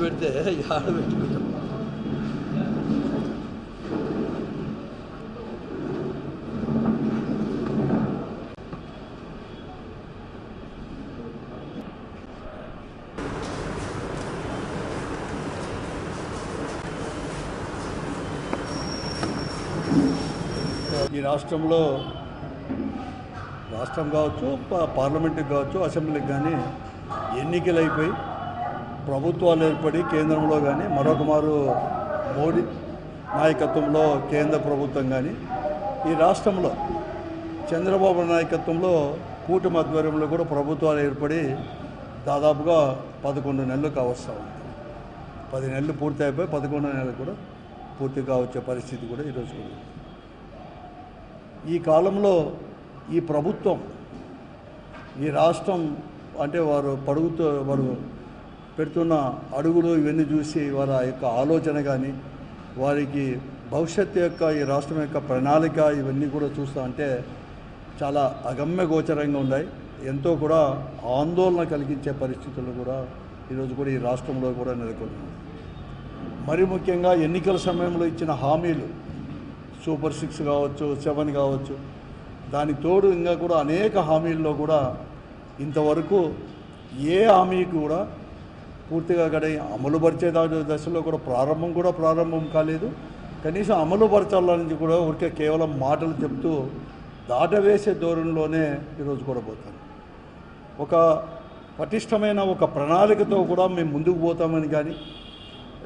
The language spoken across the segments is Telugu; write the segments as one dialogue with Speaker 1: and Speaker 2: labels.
Speaker 1: పెడితే ఆడ పెట్టి పెట్టాం ఈ రాష్ట్రంలో రాష్ట్రం కావచ్చు పార్లమెంటుకి కావచ్చు అసెంబ్లీకి కానీ ఎన్నికలు అయిపోయి ప్రభుత్వాలు ఏర్పడి కేంద్రంలో కానీ మరొక మారు మోడీ నాయకత్వంలో కేంద్ర ప్రభుత్వం కానీ ఈ రాష్ట్రంలో చంద్రబాబు నాయకత్వంలో కూటమి ఆధ్వర్యంలో కూడా ప్రభుత్వాలు ఏర్పడి దాదాపుగా పదకొండు నెలలు కావస్తా ఉంది. పది నెలలు పూర్తి అయిపోయి పదకొండు నెలలు కూడా పూర్తి కావచ్చే పరిస్థితి కూడా ఈరోజు కూడా ఈ కాలంలో ఈ ప్రభుత్వం ఈ రాష్ట్రం అంటే వారు పడుగుతూ వారు పెడుతున్న అడుగులు ఇవన్నీ చూసి వారి యొక్క ఆలోచన కానీ వారికి భవిష్యత్తు యొక్క ఈ రాష్ట్రం యొక్క ప్రణాళిక ఇవన్నీ కూడా చూస్తా అంటే చాలా అగమ్య గోచరంగా ఉన్నాయి. ఎంతో కూడా ఆందోళన కలిగించే పరిస్థితులు కూడా ఈరోజు కూడా ఈ రాష్ట్రంలో కూడా నెలకొన్నాయి. మరి ముఖ్యంగా ఎన్నికల సమయంలో ఇచ్చిన హామీలు సూపర్ సిక్స్ కావచ్చు సెవెన్ కావచ్చు దానికి తోడు ఇంకా కూడా అనేక హామీల్లో కూడా ఇంతవరకు ఏ హామీ కూడా పూర్తిగా అక్కడ అమలుపరిచే దశలో కూడా ప్రారంభం కూడా ప్రారంభం కాలేదు. కనీసం అమలుపరచాలని కూడా ఊరికే కేవలం మాటలు చెప్తూ దాటవేసే ధోరణిలోనే ఈరోజు కూడా పోతాను ఒక పటిష్టమైన ఒక ప్రణాళికతో కూడా మేము ముందుకు పోతామని కానీ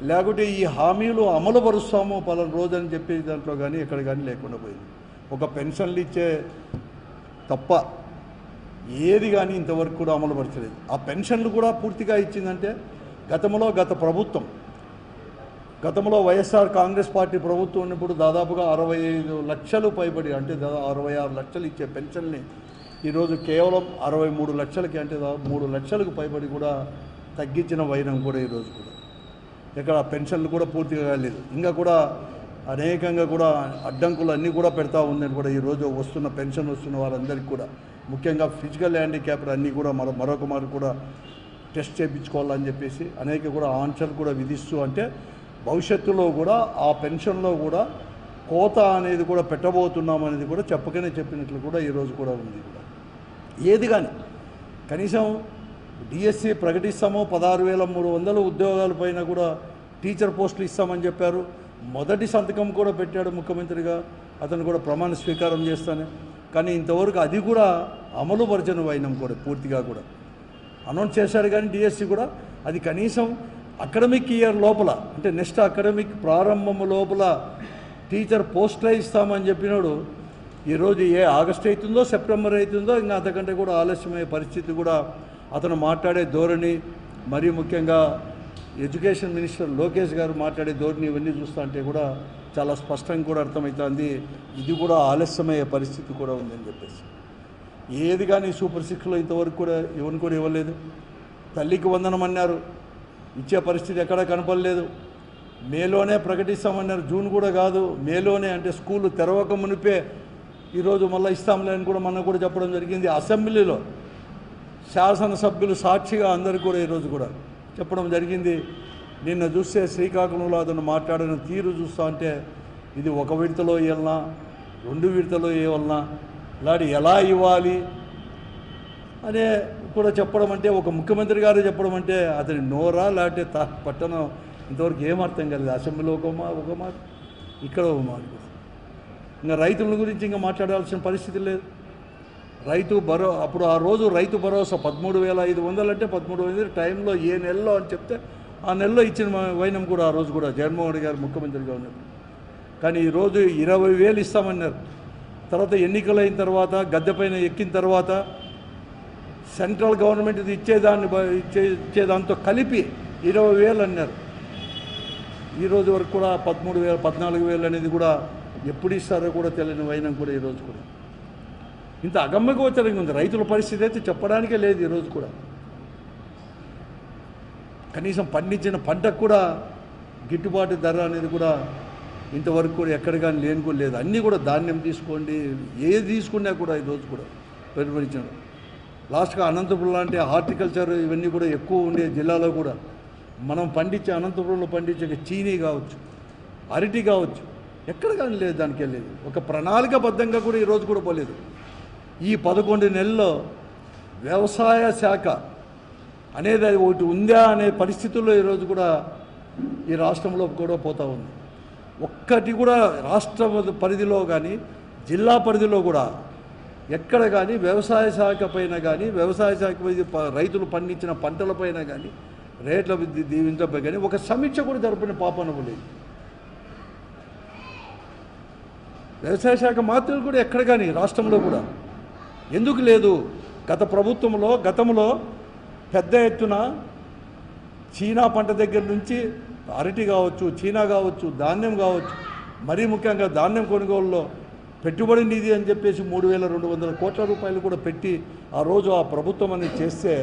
Speaker 1: లేకుంటే ఈ హామీలు అమలు పరుస్తాము పలానా రోజు అని చెప్పే దాంట్లో కానీ ఎక్కడ కానీ లేకుండా పోయింది. ఒక పెన్షన్లు ఇచ్చే తప్ప ఏది కానీ ఇంతవరకు కూడా అమలు పరచలేదు. ఆ పెన్షన్లు కూడా పూర్తిగా ఇచ్చిందంటే గతంలో గత ప్రభుత్వం గతంలో వైఎస్ఆర్ కాంగ్రెస్ పార్టీ ప్రభుత్వం ఉన్నప్పుడు దాదాపుగా అరవై ఐదు లక్షలు పైబడి అంటే దాదాపు అరవై ఆరు లక్షలు ఇచ్చే పెన్షన్ని ఈరోజు కేవలం అరవై మూడు లక్షలకి అంటే దాదాపు మూడు లక్షలకు పైబడి కూడా తగ్గించిన వైనం కూడా ఈరోజు కూడా. ఇక్కడ పెన్షన్లు కూడా పూర్తిగా కాలేదు. ఇంకా కూడా అనేకంగా కూడా అడ్డంకులు అన్నీ కూడా పెడతా ఉందని కూడా ఈరోజు వస్తున్న పెన్షన్ వస్తున్న వారందరికీ కూడా ముఖ్యంగా ఫిజికల్ హ్యాండిక్యాప్డ్ అన్నీ కూడా మరో మరొక మారు కూడా టెస్ట్ చేయించుకోవాలని చెప్పేసి అనేక కూడా ఆంక్షలు కూడా విధిస్తూ అంటే భవిష్యత్తులో కూడా ఆ పెన్షన్లో కూడా కోత అనేది కూడా పెట్టబోతున్నాం అనేది కూడా చెప్పకనే చెప్పినట్లు కూడా ఈరోజు కూడా ఉంది కూడా. ఏది కానీ కనీసం డిఎస్సి ప్రకటిస్తాము పదహారు వేల మూడు వందల ఉద్యోగాల పైన కూడా టీచర్ పోస్టులు ఇస్తామని చెప్పారు. మొదటి సంతకం కూడా పెట్టాడు ముఖ్యమంత్రిగా. అతను కూడా ప్రమాణ స్వీకారం చేస్తానే. కానీ ఇంతవరకు అది కూడా అమలు పరిచని వైనం కూడా పూర్తిగా కూడా. అనౌన్స్ చేశాడు కానీ డిఎస్సి కూడా అది కనీసం అకాడమిక్ ఇయర్ లోపల అంటే నెక్స్ట్ అకాడమిక్ ప్రారంభం లోపల టీచర్ పోస్టులే ఇస్తామని చెప్పినాడు ఈరోజు ఏ ఆగస్ట్ అవుతుందో సెప్టెంబర్ అవుతుందో ఇంకా అంతకంటే కూడా ఆలస్యమయ్యే పరిస్థితి కూడా అతను మాట్లాడే ధోరణి మరీ ముఖ్యంగా ఎడ్యుకేషన్ మినిస్టర్ లోకేష్ గారు మాట్లాడే ధోరణి ఇవన్నీ చూస్తా అంటే కూడా చాలా స్పష్టంగా కూడా అర్థమవుతుంది. ఇది కూడా ఆలస్యమయ్యే పరిస్థితి కూడా ఉందని చెప్పేసి. ఏది కానీ సూపర్ సిక్స్లో ఇంతవరకు కూడా ఇవన్నీ కూడా ఇవ్వలేదు. తల్లికి వందనం అన్నారు. ఇచ్చే పరిస్థితి ఎక్కడా కనపడలేదు. మేలోనే ప్రకటిస్తామన్నారు. జూన్ కూడా కాదు. మేలోనే అంటే స్కూల్ తెరవక మునిపే ఈరోజు మళ్ళీ ఇస్తాంలే అని కూడా మనం కూడా చెప్పడం జరిగింది. అసెంబ్లీలో శాసనసభ్యులు సాక్షిగా అందరు కూడా ఈరోజు కూడా చెప్పడం జరిగింది. నిన్న చూస్తే శ్రీకాకుళంలో అతను మాట్లాడిన తీరు చూస్తా అంటే ఇది ఒక విడతలో ఇవ్వాలనా? రెండు విడతలో ఇవ్వాలనా? ఇలాంటి ఎలా ఇవ్వాలి అనే కూడా చెప్పడం అంటే ఒక ముఖ్యమంత్రి గారు చెప్పడం అంటే అతని నోరా లేకపోతే తా పట్టణం ఇంతవరకు ఏం అర్థం కాలేదు. అసెంబ్లీలో ఒక మా ఒక మాట ఇక్కడ ఒక మాట కూడా. ఇంకా రైతుల గురించి ఇంకా మాట్లాడాల్సిన పరిస్థితి లేదు. రైతు భరో అప్పుడు ఆ రోజు రైతు భరోసా పదమూడు వేల ఐదు వందలు అంటే పదమూడు వందలు టైంలో ఏ నెలలో అని చెప్తే ఆ నెలలో ఇచ్చిన వైనం కూడా ఆ రోజు కూడా జగన్మోహన్ గారు ముఖ్యమంత్రిగా ఉన్నారు. కానీ ఈరోజు ఇరవై వేలు ఇస్తామన్నారు. తర్వాత ఎన్నికలైన తర్వాత గద్దెపైన ఎక్కిన తర్వాత సెంట్రల్ గవర్నమెంట్ ఇది ఇచ్చేదాన్ని ఇచ్చే ఇచ్చేదాంతో కలిపి ఇరవై వేలు అన్నారు. ఈ రోజు వరకు కూడా పదమూడు వేలు పద్నాలుగు వేలు అనేది కూడా ఎప్పుడు ఇస్తారో కూడా తెలియని వైనం కూడా ఈరోజు కూడా. ఇంత అగమ్యగోచరంగా ఉంది. రైతుల పరిస్థితి అయితే చెప్పడానికే లేదు ఈరోజు కూడా. కనీసం పండించిన పంటకు కూడా గిట్టుబాటు ధర అనేది కూడా ఇంతవరకు కూడా ఎక్కడ కానీ లేని కూడా లేదు. అన్నీ కూడా ధాన్యం తీసుకోండి. ఏది తీసుకున్నా కూడా ఈరోజు కూడా పెరుగుపరిచాడు లాస్ట్గా అనంతపురం లాంటి హార్టికల్చర్ ఇవన్నీ కూడా ఎక్కువ ఉండే జిల్లాలో కూడా మనం పండించే అనంతపురంలో పండించే చీనీ కావచ్చు అరటి కావచ్చు ఎక్కడ కానీ లేదు దానికి వెళ్ళేది. ఒక ప్రణాళికబద్ధంగా కూడా ఈరోజు కూడా పోలేదు. ఈ పదకొండు నెలల్లో వ్యవసాయ శాఖ అనేది అది ఒకటి ఉందా అనే పరిస్థితుల్లో ఈరోజు కూడా ఈ రాష్ట్రంలో కూడా పోతా ఉంది. ఒక్కటి కూడా రాష్ట్ర పరిధిలో కానీ జిల్లా పరిధిలో కూడా ఎక్కడ కానీ వ్యవసాయ శాఖ పైన కానీ వ్యవసాయ శాఖ ప- రైతులు పండించిన పంటలపైన కానీ రేట్ల దీవించపై కానీ ఒక సమీక్ష కూడా జరిపిన పాపనము లేదు. వ్యవసాయ శాఖ మాత్రం కూడా ఎక్కడ కానీ రాష్ట్రంలో కూడా. ఎందుకు లేదు? గత ప్రభుత్వంలో గతంలో పెద్ద ఎత్తున చీనా పంట దగ్గర నుంచి అరటి కావచ్చు చీనా కావచ్చు ధాన్యం కావచ్చు మరీ ముఖ్యంగా ధాన్యం కొనుగోలులో పెట్టుబడి నిధి అని చెప్పేసి మూడు వేల రెండు వందల కోట్ల రూపాయలు కూడా పెట్టి ఆ రోజు ఆ ప్రభుత్వం అనేది చేస్తే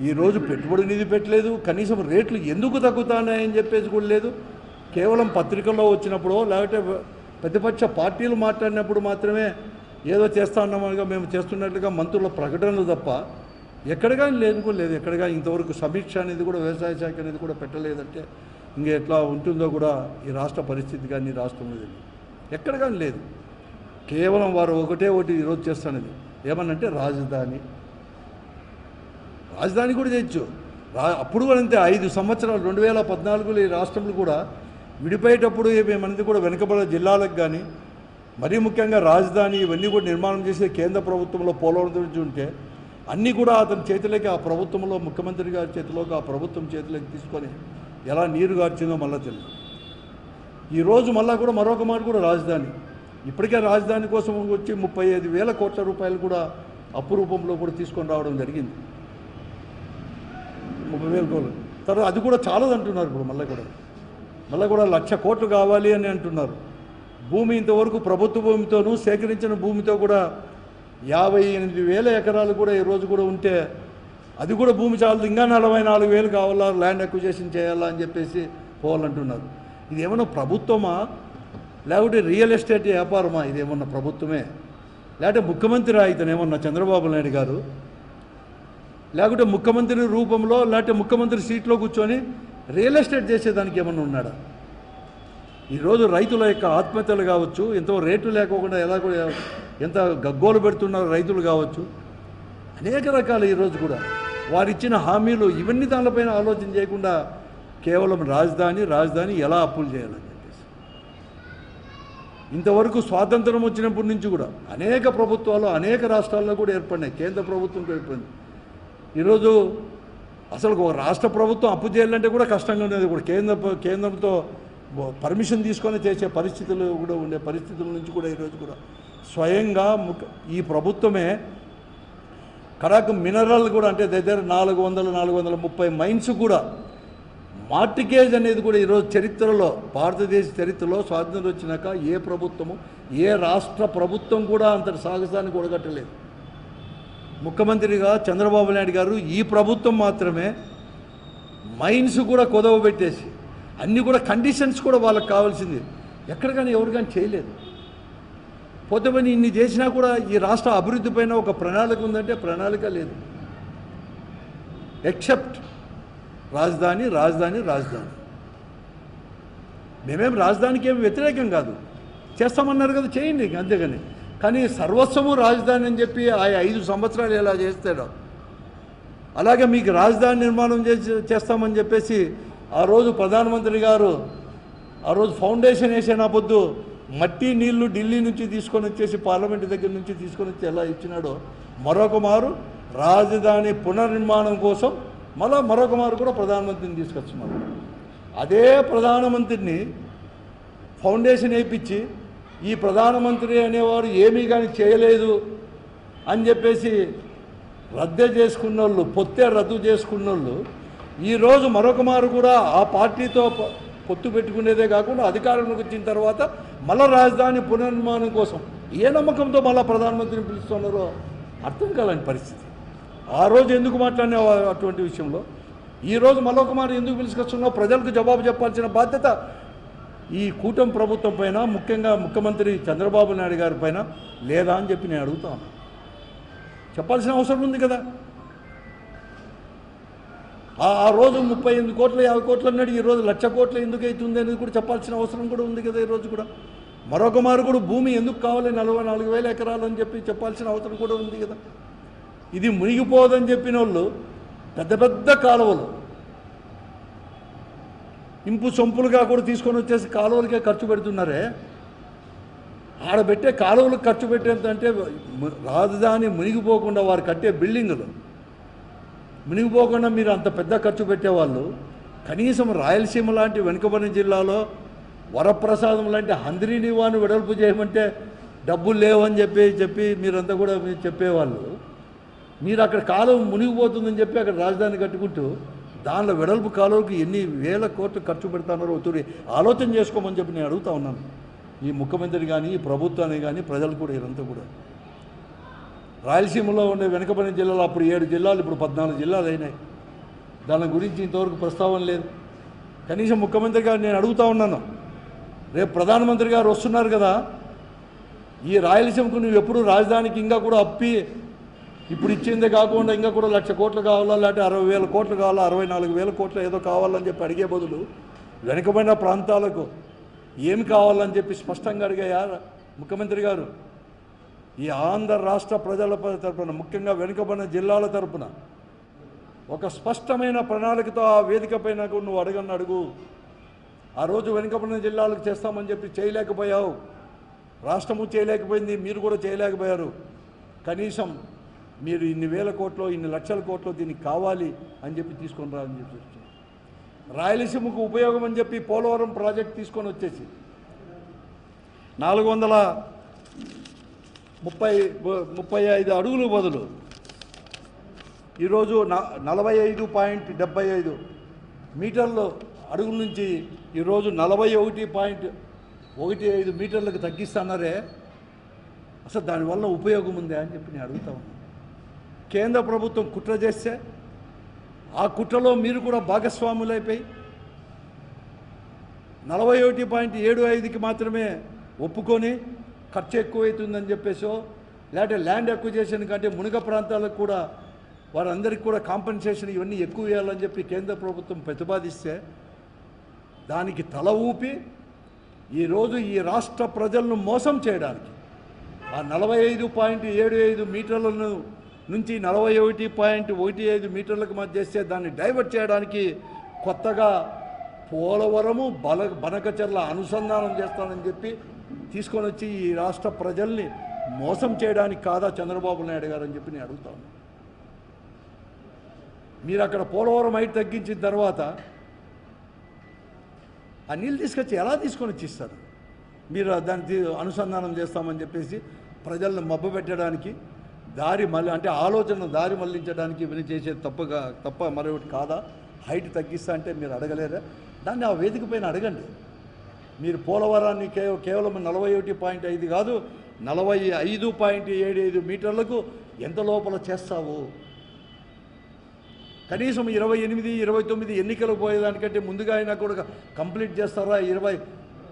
Speaker 1: ఈరోజు పెట్టుబడి నిధి పెట్టలేదు కనీసం రేట్లు ఎందుకు తగ్గుతాయని చెప్పేసి కూడా లేదు. కేవలం పత్రికల్లో వచ్చినప్పుడు లేకపోతే ప్రతిపక్ష పార్టీలు మాట్లాడినప్పుడు మాత్రమే ఏదో చేస్తా ఉన్నామనిగా మేము చేస్తున్నట్లుగా మంత్రుల ప్రకటనలు తప్ప ఎక్కడ కానీ లేదు కూడా లేదు. ఎక్కడ కానీ ఇంతవరకు సమీక్ష అనేది కూడా వ్యవసాయ శాఖ అనేది కూడా పెట్టలేదంటే ఇంక ఎట్లా ఉంటుందో కూడా ఈ రాష్ట్ర పరిస్థితి కానీ ఈ రాష్ట్రంలో ఎక్కడ కానీ లేదు. కేవలం వారు ఒకటే ఒకటి ఈరోజు చేస్తున్నది ఏమన్నంటే రాజధాని. రాజధాని కూడా చేయొచ్చు. రా అప్పుడు కూడా అంతే. ఐదు సంవత్సరాలు రెండు వేల పద్నాలుగులో ఈ రాష్ట్రంలో కూడా విడిపోయేటప్పుడు మనది కూడా వెనుకబడిన జిల్లాలకు కానీ మరీ ముఖ్యంగా రాజధాని ఇవన్నీ కూడా నిర్మాణం చేసే కేంద్ర ప్రభుత్వంలో పోలవరం ఉంటే అన్నీ కూడా అతని చేతిలోకి ఆ ప్రభుత్వంలో ముఖ్యమంత్రి గారి చేతిలోకి ఆ ప్రభుత్వం చేతిలోకి తీసుకొని ఎలా నీరు గార్చిందో మళ్ళీ తెలియదు. ఈరోజు మళ్ళా కూడా మరొక మాట కూడా రాజధాని. ఇప్పటికే రాజధాని కోసం వచ్చి ముప్పై ఐదు వేల కోట్ల రూపాయలు కూడా అప్పు రూపంలో కూడా తీసుకొని రావడం జరిగింది. ముప్పై వేల కోట్లు. తర్వాత అది కూడా చాలదు అంటున్నారు ఇప్పుడు మళ్ళీ కూడా. మళ్ళీ కూడా లక్ష కోట్లు కావాలి అని అంటున్నారు. భూమి ఇంతవరకు ప్రభుత్వ భూమితోనూ సేకరించిన భూమితో కూడా యాభై ఎనిమిది వేల ఎకరాలు కూడా ఈరోజు కూడా ఉంటే అది కూడా భూమి చాలదు. ఇంకా నలభై నాలుగు వేలు కావాలా? ల్యాండ్ అక్విజేషన్ చేయాలా అని చెప్పేసి పోవాలంటున్నారు ఇది ఏమన్నా ప్రభుత్వమా? లేకపోతే రియల్ ఎస్టేట్ వ్యాపారమా? ఇది ఏమన్నా ప్రభుత్వమే? లేకపోతే ముఖ్యమంత్రి ఇతను ఏమన్నా చంద్రబాబు నాయుడు గారు? లేకుంటే ముఖ్యమంత్రి రూపంలో లేకపోతే ముఖ్యమంత్రి సీట్లో కూర్చొని రియల్ ఎస్టేట్ చేసేదానికి ఏమన్నా ఉన్నాడా? ఈరోజు రైతుల యొక్క ఆత్మహత్యలు కావచ్చు ఎంతో రేటు లేకోకుండా ఎలా కూడా ఎంత గగ్గోలు పెడుతున్నారు రైతులు కావచ్చు అనేక రకాలు ఈరోజు కూడా. వారిచ్చిన హామీలు ఇవన్నీ దానిపైన ఆలోచన చేయకుండా కేవలం రాజధాని రాజధాని ఎలా అప్పులు చేయాలని చెప్పేసి. ఇంతవరకు స్వాతంత్రం వచ్చినప్పటి నుంచి కూడా అనేక ప్రభుత్వాలు అనేక రాష్ట్రాల్లో కూడా ఏర్పడినాయి. కేంద్ర ప్రభుత్వం కూడా ఏర్పడింది. ఈరోజు అసలు ఒక రాష్ట్ర ప్రభుత్వం అప్పు చేయాలంటే కూడా కష్టంగా ఉండేది కూడా. కేంద్ర కేంద్రంతో పర్మిషన్ తీసుకొని చేసే పరిస్థితులు కూడా ఉండే పరిస్థితుల నుంచి కూడా ఈరోజు కూడా స్వయంగా ఈ ప్రభుత్వమే కడక్ మినరల్ కూడా అంటే దగ్గర నాలుగు వందల నాలుగు వందల ముప్పై మైన్స్ కూడా మార్టికేజ్ అనేది కూడా ఈరోజు చరిత్రలో భారతదేశ చరిత్రలో స్వాతంత్రం వచ్చినాక ఏ ప్రభుత్వము ఏ రాష్ట్ర ప్రభుత్వం కూడా అంతటి సాహసాన్ని కూడగట్టలేదు. ముఖ్యమంత్రిగా చంద్రబాబు నాయుడు గారు ఈ ప్రభుత్వం మాత్రమే మైన్స్ కూడా కొదవ పెట్టేసి అన్నీ కూడా కండిషన్స్ కూడా వాళ్ళకి కావాల్సింది. ఎక్కడ కానీ ఎవరు కానీ చేయలేదు. పోతే ఇన్ని చేసినా కూడా ఈ రాష్ట్ర అభివృద్ధి పైన ఒక ప్రణాళిక ఉందంటే ప్రణాళిక లేదు. ఎక్సెప్ట్ రాజధాని రాజధాని రాజధాని. మేమేం రాజధానికి ఏం వ్యతిరేకం కాదు. చేస్తామన్నారు కదా చేయండి అంతేగాని. కానీ సర్వస్వము రాజధాని అని చెప్పి ఆ ఐదు సంవత్సరాలు ఎలా చేస్తాడో. అలాగే మీకు రాజధాని నిర్మాణం చేసి చేస్తామని చెప్పేసి ఆ రోజు ప్రధానమంత్రి గారు ఆ రోజు ఫౌండేషన్ వేసిన పొద్దు మట్టి నీళ్ళు ఢిల్లీ నుంచి తీసుకొని వచ్చేసి పార్లమెంట్ దగ్గర నుంచి తీసుకొని వచ్చి ఎలా ఇచ్చినాడో మరొక మారు రాజధాని పునర్నిర్మాణం కోసం మళ్ళా మరొక మారు కూడా ప్రధానమంత్రిని తీసుకొచ్చున్నారు అదే ప్రధానమంత్రిని ఫౌండేషన్ వేయించి ఈ ప్రధానమంత్రి అనేవారు ఏమీ కానీ చేయలేదు అని చెప్పేసి రద్దు చేసుకున్న వాళ్ళు పొత్తే రద్దు చేసుకున్న వాళ్ళు ఈరోజు మరొక మారు కూడా ఆ పార్టీతో పొత్తు పెట్టుకునేదే కాకుండా అధికారంలోకి వచ్చిన తర్వాత మళ్ళా రాజధాని పునర్నిర్మాణం కోసం ఏ నమ్మకంతో మళ్ళా ప్రధానమంత్రిని పిలుస్తున్నారో అర్థం కాలని పరిస్థితి. ఆ రోజు ఎందుకు మాట్లాడినా అటువంటి విషయంలో? ఈరోజు రోజు మరొక మాట ఎందుకు పిలుచుకొస్తున్నావు? ప్రజలకు జవాబు చెప్పాల్సిన బాధ్యత ఈ కూటమి ప్రభుత్వం పైన ముఖ్యంగా ముఖ్యమంత్రి చంద్రబాబు నాయుడు గారి పైన లేదా అని చెప్పి నేను అడుగుతాను చెప్పాల్సిన అవసరం ఉంది కదా. ఆ రోజు ముప్పై ఎనిమిది కోట్ల యాభై కోట్లు అన్నాడు. ఈరోజు లక్ష కోట్లు ఎందుకు అవుతుంది అనేది కూడా చెప్పాల్సిన అవసరం కూడా ఉంది కదా ఈరోజు కూడా. మరొక మారు కూడా భూమి ఎందుకు కావాలి? నలభై నాలుగు వేల ఎకరాలు అని చెప్పి చెప్పాల్సిన అవసరం కూడా ఉంది కదా. ఇది మునిగిపోదని చెప్పిన వాళ్ళు పెద్ద పెద్ద కాలువలు ఇంపు సొంపులుగా కూడా తీసుకొని వచ్చేసి కాలువలకే ఖర్చు పెడుతున్నారే. ఆడబెట్టే కాలువలకు ఖర్చు పెట్టేంత అంటే రాజధాని మునిగిపోకుండా వారు కట్టే బిల్డింగులు మునిగిపోకుండా మీరు అంత పెద్ద ఖర్చు పెట్టేవాళ్ళు కనీసం రాయలసీమ లాంటి వెనుకబడిన జిల్లాలో వరప్రసాదం లాంటి హంద్రీ నివాను వెడల్పు చేయమంటే డబ్బులు లేవని చెప్పి చెప్పి మీరంతా కూడా మీరు చెప్పేవాళ్ళు. మీరు అక్కడ కాలువ మునిగిపోతుందని చెప్పి అక్కడ రాజధాని కట్టుకుంటూ దానిలో వెడల్పు కాలువకి ఎన్ని వేల కోట్లు ఖర్చు పెడతానో ఒత్తిడి ఆలోచన చేసుకోమని చెప్పి నేను అడుగుతా ఉన్నాను. ఈ ముఖ్యమంత్రి కానీ ఈ ప్రభుత్వాన్ని కానీ ప్రజలు కూడా ఇదంతా కూడా. రాయలసీమలో ఉండే వెనుకబడిన జిల్లాలు అప్పుడు ఏడు జిల్లాలు ఇప్పుడు పద్నాలుగు జిల్లాలు అయినాయి. దాని గురించి ఇంతవరకు ప్రస్తావన లేదు. కనీసం ముఖ్యమంత్రి గారు నేను అడుగుతా ఉన్నాను. రేపు ప్రధానమంత్రి గారు వస్తున్నారు కదా ఈ రాయలసీమకు నువ్వు ఎప్పుడు రాజధానికి ఇంకా కూడా అప్పి ఇప్పుడు ఇచ్చిందే కాకుండా ఇంకా కూడా లక్ష కోట్లు కావాలా లేకపోతే అరవై వేల కోట్లు కావాలా అరవై నాలుగు వేల కోట్లు ఏదో కావాలని చెప్పి అడిగే బదులు వెనుకబడిన ప్రాంతాలకు ఏమి కావాలని చెప్పి స్పష్టంగా అడిగాయా ముఖ్యమంత్రి గారు? ఈ ఆంధ్ర రాష్ట్ర ప్రజల తరపున ముఖ్యంగా వెనుకబడిన జిల్లాల తరపున ఒక స్పష్టమైన ప్రణాళికతో ఆ వేదిక పైన నువ్వు అడగని అడుగు. ఆ రోజు వెనుకబడిన జిల్లాలకు చేస్తామని చెప్పి చేయలేకపోయావు. రాష్ట్రము చేయలేకపోయింది మీరు కూడా చేయలేకపోయారు. కనీసం మీరు ఇన్ని వేల కోట్లు ఇన్ని లక్షల కోట్లు దీనికి కావాలి అని చెప్పి తీసుకొని రా అని చెప్పి రాయలసీమకు ఉపయోగం అని చెప్పి పోలవరం ప్రాజెక్ట్ తీసుకొని వచ్చేసి నాలుగు వందల ముప్పై ముప్పై ఐదు అడుగులు బదులు. ఈరోజు నలభై ఐదు పాయింట్ డెబ్బై ఐదు మీటర్లు అడుగుల నుంచి ఈరోజు నలభై ఒకటి పాయింట్ ఒకటి ఐదు మీటర్లకు తగ్గిస్తున్నారే. అసలు దానివల్ల ఉపయోగం ఉందా అని చెప్పి నేను అడుగుతా ఉన్నాను కేంద్ర ప్రభుత్వం కుట్ర చేస్తే ఆ కుట్రలో మీరు కూడా భాగస్వాములైపోయి నలభై ఒకటి పాయింట్ ఏడు ఐదుకి మాత్రమే ఒప్పుకొని ఖర్చు ఎక్కువైతుందని చెప్పేసో లేకపోతే ల్యాండ్ అక్విజేషన్ కంటే మునుగ ప్రాంతాలకు కూడా వారందరికీ కూడా కాంపెన్సేషన్ ఇవన్నీ ఎక్కువ వేయాలని చెప్పి కేంద్ర ప్రభుత్వం ప్రతిపాదిస్తే దానికి తల ఊపి ఈరోజు ఈ రాష్ట్ర ప్రజలను మోసం చేయడానికి ఆ నలభై ఐదు పాయింట్ ఏడు ఐదు మీటర్లను నుంచి నలభై ఒకటి పాయింట్ ఒకటి ఐదు మీటర్లకు మధ్య చేస్తే దాన్ని డైవర్ట్ చేయడానికి కొత్తగా పోలవరము బల బనకచర్ల అనుసంధానం చేస్తానని చెప్పి తీసుకొని వచ్చి ఈ రాష్ట్ర ప్రజల్ని మోసం చేయడానికి కాదా చంద్రబాబు నాయుడు గారు అని చెప్పి నేను అడుగుతాను మీరు అక్కడ పోలవరం హైట్ తగ్గించిన తర్వాత ఆ నీళ్ళు తీసుకొచ్చి ఎలా తీసుకొని వచ్చిస్తారు? మీరు దాన్ని తీ- అనుసంధానం చేస్తామని చెప్పేసి ప్రజలను మబ్బు పెట్టడానికి దారి మళ్ళీ అంటే ఆలోచన దారి మళ్ళించడానికి ఇవన్నీ చేసేది తప్పగా తప్ప మరొకటి కాదా? హైట్ తగ్గిస్తా అంటే మీరు అడగలేరా? దాన్ని ఆ వేదిక పైన అడగండి. మీరు పోలవరాన్ని కే కేవలం నలభై ఒకటి పాయింట్ ఐదు కాదు నలభై ఐదు పాయింట్ ఏడు ఐదు మీటర్లకు ఎంత లోపల చేస్తావు? కనీసం ఇరవై ఎనిమిది ఇరవై తొమ్మిది ఎన్నికలు పోయేదానికంటే ముందుగా అయినా కూడా కంప్లీట్ చేస్తారా? ఇరవై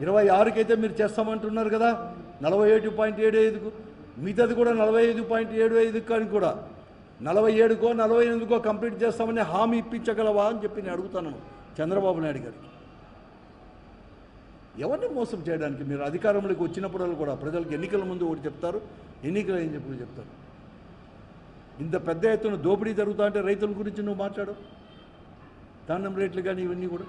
Speaker 1: ఇరవై ఆరుకైతే మీరు చేస్తామంటున్నారు కదా నలభై ఏడు పాయింట్ ఏడు ఐదుకు. మిగతాది కూడా నలభై ఐదు పాయింట్ ఏడు ఐదు కానీ కూడా. నలభై ఏడుకో నలభై ఎనిమిదికో కంప్లీట్ చేస్తామని హామీ ఇప్పించగలవా అని చెప్పి నేను అడుగుతాను. చంద్రబాబు నాయుడు గారికి. ఎవరిని మోసం చేయడానికి? మీరు అధికారంలోకి వచ్చినప్పుడు కూడా ప్రజలకు ఎన్నికల ముందు ఒకటి చెప్తారు ఎన్నికలు ఏం చెప్పుడు చెప్తారు. ఇంత పెద్ద ఎత్తున దోపిడీ జరుగుతా అంటే రైతుల గురించి నువ్వు మాట్లాడు ధాన్యం రేట్లు కానీ ఇవన్నీ కూడా.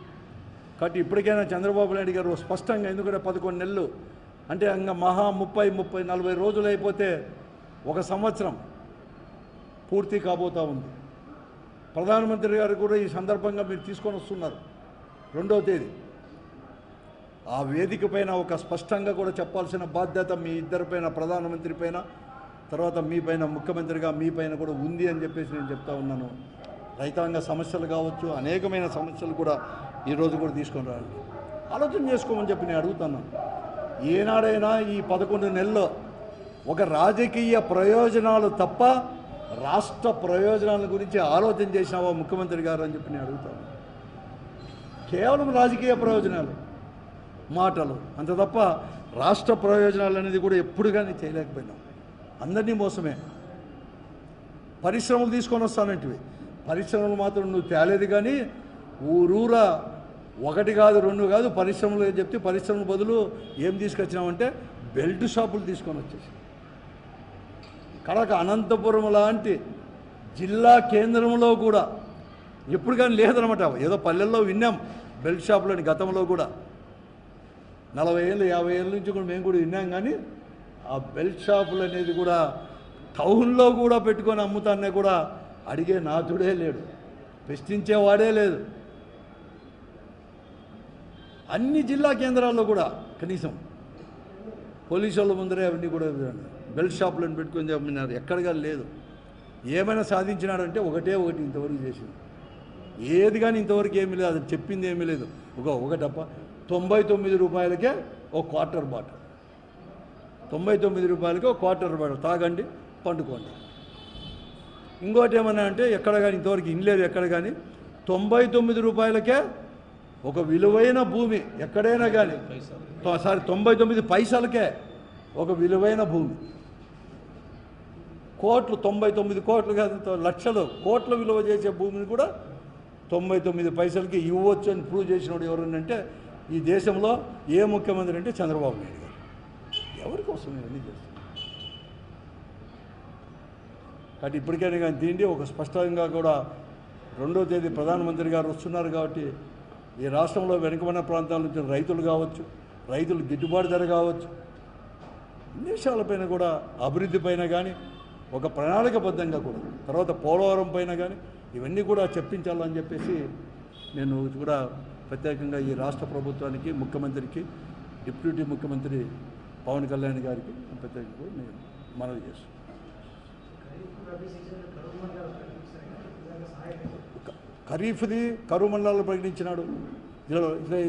Speaker 1: కాబట్టి ఇప్పటికైనా చంద్రబాబు నాయుడు గారు స్పష్టంగా ఎందుకంటే పదకొండు నెలలు అంటే ఇంకా మహా ముప్పై ముప్పై నలభై రోజులు అయిపోతే ఒక సంవత్సరం పూర్తి కాబోతూ ఉంది. ప్రధానమంత్రి గారు కూడా ఈ సందర్భంగా మీరు తీసుకొని వస్తున్నారు. రెండవ తేదీ. ఆ వేదిక పైన ఒక స్పష్టంగా కూడా చెప్పాల్సిన బాధ్యత మీ ఇద్దరిపైన ప్రధానమంత్రి పైన తర్వాత మీ పైన ముఖ్యమంత్రిగా మీ పైన కూడా ఉంది అని చెప్పేసి నేను చెప్తా ఉన్నాను. రైతాంగ సమస్యలు కావచ్చు అనేకమైన సమస్యలు కూడా ఈరోజు కూడా తీసుకొని రావాలి. ఆలోచన చేసుకోమని చెప్పి నేను అడుగుతున్నాను ఏనాడైనా ఈ పదకొండు నెలల్లో ఒక రాజకీయ ప్రయోజనాలు తప్ప రాష్ట్ర ప్రయోజనాల గురించి ఆలోచన చేసినావా ముఖ్యమంత్రి గారు అని చెప్పి నేను అడుగుతాను. కేవలం రాజకీయ ప్రయోజనాలు. మాటలు. అంత తప్ప రాష్ట్ర ప్రయోజనాలు అనేది కూడా ఎప్పుడు కానీ చేయలేకపోయినాం. అందరినీ మోసమే. పరిశ్రమలు తీసుకొని వస్తానంటివి. పరిశ్రమలు మాత్రం నువ్వు తేలేదు కానీ ఊరూరా ఒకటి కాదు రెండు కాదు పరిశ్రమలు చెప్తే పరిశ్రమల బదులు ఏం తీసుకొచ్చినామంటే బెల్ట్ షాపులు తీసుకొని వచ్చేసి. కడక అనంతపురం లాంటి జిల్లా కేంద్రంలో కూడా ఎప్పుడు కానీ లేదనమాట ఏదో పల్లెల్లో విన్నాం బెల్ట్ షాపులని గతంలో కూడా. నలభై ఏళ్ళు యాభై ఏళ్ళ నుంచి కూడా మేము కూడా విన్నాం కానీ ఆ బెల్ట్ షాపులు అనేది కూడా టౌన్లో కూడా పెట్టుకొని అమ్ముతానే కూడా అడిగే నాథుడే లేడు. ప్రశ్నించేవాడే లేదు. అన్ని జిల్లా కేంద్రాల్లో కూడా కనీసం పోలీసు వాళ్ళ ముందరే అవన్నీ కూడా బెల్ట్ షాపులను పెట్టుకొని చెప్పినారు ఎక్కడగా లేదు. ఏమైనా సాధించినాడంటే ఒకటే ఒకటి ఇంతవరకు చేసింది ఏది కానీ ఇంతవరకు ఏమీ లేదు. అది చెప్పింది ఏమీ లేదు. ఒక ఒకటప్ప తొంభై తొమ్మిది రూపాయలకే ఒక క్వార్టర్ బాటిల్. తొంభై తొమ్మిది రూపాయలకి ఒక క్వార్టర్ బాటిల్. తాగండి పండుకోండి. ఇంకోటి ఏమన్నా అంటే ఎక్కడ కానీ ఇంతవరకు ఇనలేదు ఎక్కడ కానీ తొంభై తొమ్మిది రూపాయలకే ఒక విలువైన భూమి ఎక్కడైనా కానీ సారీ తొంభై తొమ్మిది పైసలకే ఒక విలువైన భూమి. కోట్లు తొంభై తొమ్మిది కోట్లు కాదు లక్షలు కోట్ల విలువ చేసే భూమిని కూడా తొంభై తొమ్మిది పైసలకి ఇవ్వచ్చు అని ప్రూవ్ చేసినోడు ఎవరనంటే ఈ దేశంలో ఏ ముఖ్యమంత్రి అంటే చంద్రబాబు నాయుడు గారు. ఎవరి కోసం ఇవన్నీ చేస్తున్నారు కాబట్టి ఇప్పటికైనా కానీ దీండి ఒక స్పష్టంగా కూడా రెండో తేదీ ప్రధానమంత్రి గారు వస్తున్నారు కాబట్టి ఈ రాష్ట్రంలో వెనుకబడిన ప్రాంతాల నుంచి రైతులు కావచ్చు రైతులు గిట్టుబాటు ధర కావచ్చు అన్ని విషయాలపైన కూడా అభివృద్ధి పైన కానీ ఒక ప్రణాళికబద్ధంగా కూడా తర్వాత పోలవరం పైన కానీ ఇవన్నీ కూడా చెప్పించాలని చెప్పేసి నేను కూడా ప్రత్యేకంగా ఈ రాష్ట్ర ప్రభుత్వానికి ముఖ్యమంత్రికి డిప్యూటీ ముఖ్యమంత్రి పవన్ కళ్యాణ్ గారికి ప్రత్యేకంగా నేను మనవి చేస్తున్నాను. ఖరీఫ్ది కరువు మండలాలు ప్రకటించినాడు. ఇలా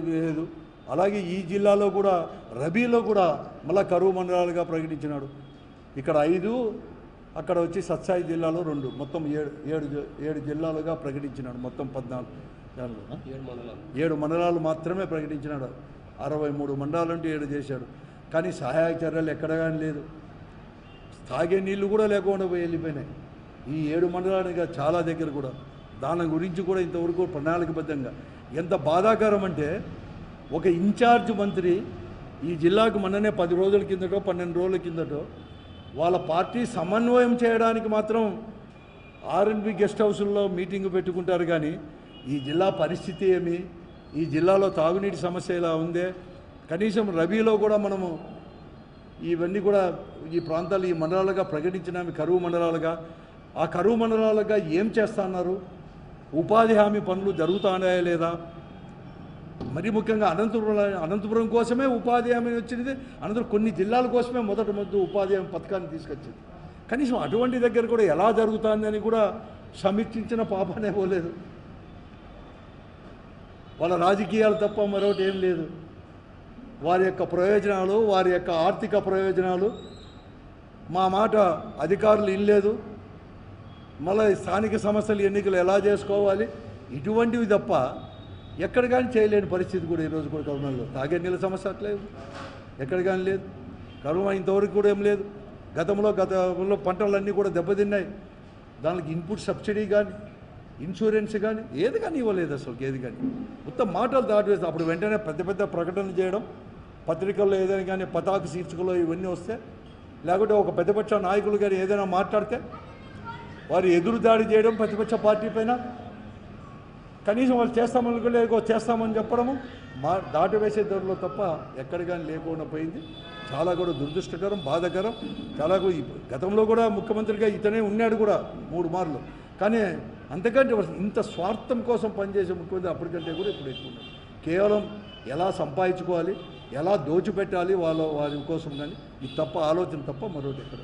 Speaker 1: లేదు. అలాగే ఈ జిల్లాలో కూడా రబీలో కూడా మళ్ళా కరువు మండలాలుగా ప్రకటించినాడు. ఇక్కడ ఐదు అక్కడ వచ్చి సత్సాయి జిల్లాలో రెండు. మొత్తం ఏడు ఏడు జి- ఏడు జిల్లాలుగా ప్రకటించినాడు. మొత్తం పద్నాలుగు. దానిలో? ఏడు మండలాలు. మాత్రమే ప్రకటించినాడు. అరవై మూడు మండలాలంటూ ఏడు చేశాడు. కానీ సహాయక చర్యలు ఎక్కడ కానీ లేదు. తాగే నీళ్ళు కూడా లేకుండా పోయి వెళ్ళిపోయినాయి. ఈ ఏడు మండలానికి చాలా దగ్గర కూడా. దాని గురించి కూడా ఇంతవరకు ప్రణాళికబద్ధంగా. ఎంత బాధాకరం అంటే ఒక ఇన్ఛార్జ్ మంత్రి ఈ జిల్లాకు మొన్ననే పది రోజుల కిందటో పన్నెండు రోజుల కిందటో వాళ్ళ పార్టీ సమన్వయం చేయడానికి మాత్రం ఆర్ఎన్బి గెస్ట్ హౌస్లో మీటింగ్ పెట్టుకుంటారు కానీ ఈ జిల్లా పరిస్థితి ఏమి? ఈ జిల్లాలో తాగునీటి సమస్య ఇలా ఉందే? కనీసం రబీలో కూడా మనము ఇవన్నీ కూడా ఈ ప్రాంతాలు ఈ మండలాలుగా ప్రకటించినవి కరువు మండలాలుగా. ఆ కరువు మండలాలుగా ఏం చేస్తున్నారు? ఉపాధి హామీ పనులు జరుగుతున్నాయా లేదా? మరి ముఖ్యంగా అనంతపురం అనంతపురం కోసమే ఉపాధి హామీ వచ్చినది అనంతరం కొన్ని జిల్లాల కోసమే మొదటి మొదటి ఉపాధి హామీ పథకాన్ని తీసుకొచ్చింది. కనీసం అటువంటి దగ్గర కూడా ఎలా జరుగుతుందని కూడా సమీక్షించిన పాపనే పోలేదు వాళ్ళ రాజకీయాలు తప్ప మరొకటి ఏం లేదు. వారి యొక్క ప్రయోజనాలు వారి యొక్క ఆర్థిక ప్రయోజనాలు. మా మాట అధికారులు ఇనలేదు. మళ్ళీ స్థానిక సమస్యలు ఎన్నికలు ఎలా చేసుకోవాలి? ఇటువంటివి తప్ప ఎక్కడ కానీ చేయలేని పరిస్థితి కూడా ఈరోజు కూడా కరోనాలో తాగే నీళ్ళ సమస్య అట్లేదు ఎక్కడ కానీ లేదు. కరువు ఇంతవరకు కూడా ఏం లేదు. గతంలో గతంలో పంటలన్నీ కూడా దెబ్బతిన్నాయి. దానికి ఇన్పుట్ సబ్సిడీ కానీ ఇన్సూరెన్స్ కానీ ఏది కానీ ఇవ్వలేదు అసలు ఏది కానీ. మొత్తం మాటలు దాటివేసి అప్పుడు వెంటనే పెద్ద పెద్ద ప్రకటనలు చేయడం పత్రికల్లో ఏదైనా కానీ పతాక శీర్షికలో ఇవన్నీ వస్తే లేకుంటే ఒక పెద్దపక్ష నాయకులు కానీ ఏదైనా మాట్లాడితే వారు ఎదురు దాడి చేయడం ప్రతిపక్ష పార్టీ పైన. కనీసం వాళ్ళు చేస్తామని లేకో చేస్తామని చెప్పడము మా దాటి వేసే ధరలో తప్ప ఎక్కడ కానీ లేకుండా పోయింది. చాలా కూడా దురదృష్టకరం బాధాకరం. చాలా ఈ- గతంలో కూడా ముఖ్యమంత్రిగా ఇతనే ఉన్నాడు కూడా మూడు మార్లు. కానీ అంతకంటే ఇంత స్వార్థం కోసం పనిచేసే ముఖ్యమంత్రి అప్పటికంటే కూడా ఇప్పుడు ఎక్కువ కేవలం ఎలా సంపాదించుకోవాలి ఎలా దోచిపెట్టాలి వాళ్ళ వారి కోసం కానీ ఇది తప్ప ఆలోచన తప్ప మరొకటి ఎక్కడ